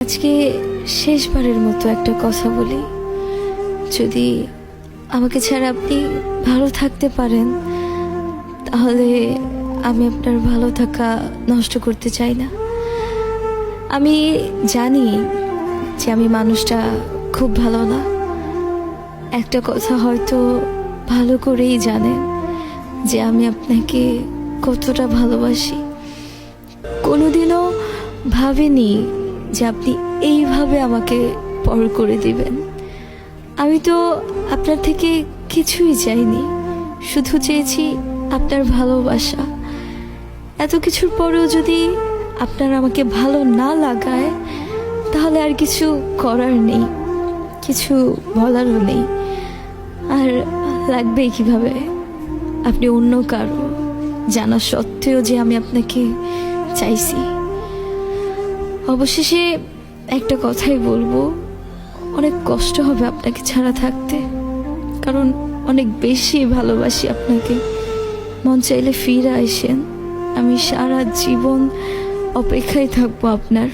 আজকে শেষবারের মতো একটা কথা বলি। যদি আমাকে ছাড়া আপনি ভালো থাকতে পারেন, তাহলে আমি আপনার ভালো থাকা নষ্ট করতে চাই না। আমি জানি যে আমি মানুষটা খুব ভালো না। একটা কথা হয়তো ভালো করেই জানেন যে আমি আপনাকে কতটা ভালোবাসি। কোনোদিনও ভাবিনি যে আপনি এইভাবে আমাকে পর করে দিবেন। আমি তো আপনার থেকে কিছুই চাইনি, শুধু চেয়েছি আপনার ভালোবাসা। এত কিছুর পরেও যদি আপনার আমাকে ভালো না লাগায়, তাহলে আর কিছু করার নেই, কিছু বলারও নেই। আর লাগবেই কীভাবে? আপনি অন্য কারও, জানা সত্ত্বেও যে আমি আপনাকে চাইছি। অবশেষে একটা কথাই বলব, অনেক কষ্ট হবে আপনাকে ছাড়া থাকতে। কারণ অনেক বেশি ভালোবাসি আপনাকে। মন চাইলে ফিরে আসেন। আমি সারা জীবন অপেক্ষায় থাকব আপনার